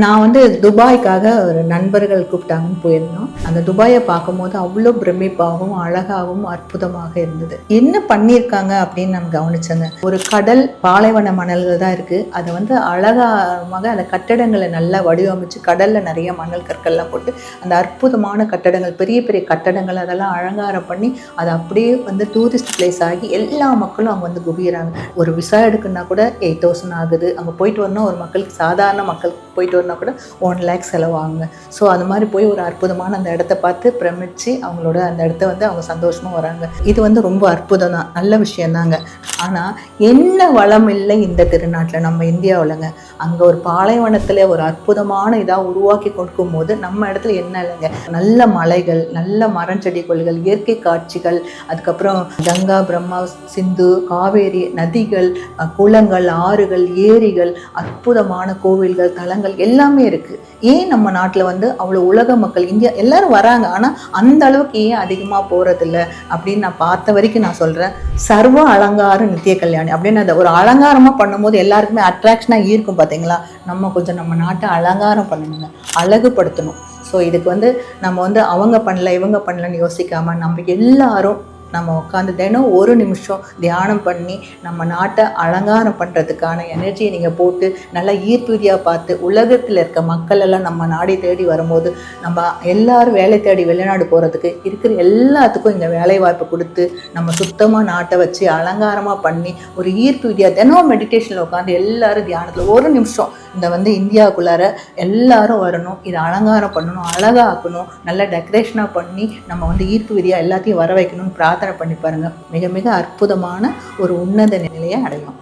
நான் வந்து துபாய்க்காக ஒரு நண்பர்கள் கூப்பிட்டாங்கன்னு போயிருந்தோம். அந்த துபாயை பார்க்கும்போது அவ்வளோ பிரமிப்பாகவும் அழகாகவும் அற்புதமாக இருந்தது. என்ன பண்ணியிருக்காங்க அப்படின்னு நான் கவனிச்சேங்க. ஒரு கடல் பாலைவன மணல்கள் தான் இருக்குது அதை வந்து அழகாக அந்த கட்டடங்களை நல்லா வடிவமைச்சு கடலில் நிறைய மணல் கற்கள்லாம் போட்டு அந்த அற்புதமான கட்டடங்கள் பெரிய பெரிய கட்டடங்கள் அதெல்லாம் அலங்காரம் பண்ணி அதை அப்படியே வந்து டூரிஸ்ட் பிளேஸ் ஆகி எல்லா மக்களும் அங்கே வந்து குவியிறாங்க. ஒரு விசா எடுக்குன்னா கூட எயிட் தௌசண்ட் ஆகுது. அங்கே போயிட்டு வரணும். ஒரு மக்களுக்கு சாதாரண மக்களுக்கு போயிட்டு வரணும் கூட ஒன் லேக் செலவாகுங்க ஸோ அது மாதிரி போய் ஒரு அற்புதமான அந்த இடத்த பார்த்து பிரமிச்சு அவங்களோட அந்த இடத்த வந்து அவங்க சந்தோஷமாக வராங்க. இது வந்து ரொம்ப அற்புதம் தான் நல்ல விஷயந்தாங்க. ஆனால் என்ன வளம் இல்லை இந்த திருநாட்டில் நம்ம இந்தியாவிலங்க. அங்கே ஒரு பாலைவனத்தில் ஒரு அற்புதமான இதாக உருவாக்கி கொடுக்கும் போது நம்ம இடத்துல என்ன இல்லைங்க? நல்ல மலைகள் நல்ல மரஞ்செடி கொள்கள் இயற்கை காட்சிகள் அதுக்கப்புறம் கங்கா பிரம்மா சிந்து காவேரி நதிகள் குளங்கள் ஆறுகள் ஏரிகள் அற்புதமான கோவில்கள் தலங்கள் எல்லாம் எல்லாமே இருக்குது ஏன் நம்ம நாட்டில் வந்து அவ்வளோ உலக மக்கள் இந்தியா எல்லாரும் வராங்க. ஆனால் அந்த அளவுக்கு ஏன் அதிகமாக போகிறதில்ல அப்படின்னு நான் பார்த்த வரைக்கும் நான் சொல்கிறேன் சர்வ அலங்கார நித்திய கல்யாணி அப்படின்னு அதை ஒரு அலங்காரமாக பண்ணும்போது எல்லாருக்குமே அட்ராக்ஷனாக ஈர்க்கும் பார்த்தீங்களா நம்ம கொஞ்சம் நம்ம நாட்டை அலங்காரம் பண்ணணுங்க. அழகுபடுத்தணும். ஸோ இதுக்கு வந்து நம்ம வந்து அவங்க பண்ணல இவங்க பண்ணலன்னு யோசிக்காமல் நம்ம எல்லாரும் நம்ம உட்காந்து தினம் ஒரு நிமிஷம் தியானம் பண்ணி நம்ம நாட்டை அலங்காரம் பண்ணுறதுக்கான எனர்ஜியை நீங்கள் போட்டு நல்லா ஈர்ப்பீதியாக பார்த்து உலகத்தில் இருக்க மக்கள் எல்லாம் நம்ம நாடி தேடி வரும்போது நம்ம எல்லாரும் வேலை தேடி வெளிநாடு போகிறதுக்கு இருக்கிற எல்லாத்துக்கும் இங்கே வேலை வாய்ப்பு கொடுத்து நம்ம சுத்தமாக நாட்டை வச்சு அலங்காரமாக பண்ணி ஒரு ஈர்ப்பு விதியாக தினம் மெடிடேஷனில் உட்காந்து எல்லாரும் தியானத்தில் ஒரு நிமிஷம் இந்த வந்து இந்தியாவுக்குள்ளார எல்லாரும் வரணும் இதை அலங்காரம் பண்ணணும் அழகாக்கணும் நல்ல டெக்கரேஷனாக பண்ணி நம்ம வந்து ஈர்ப்பு விதியாக எல்லாத்தையும் வர வைக்கணும்னு பிரார்த்தனை பண்ணி பாருங்க. மிக மிக அற்புதமான ஒரு உன்னத நிலையை அடையும்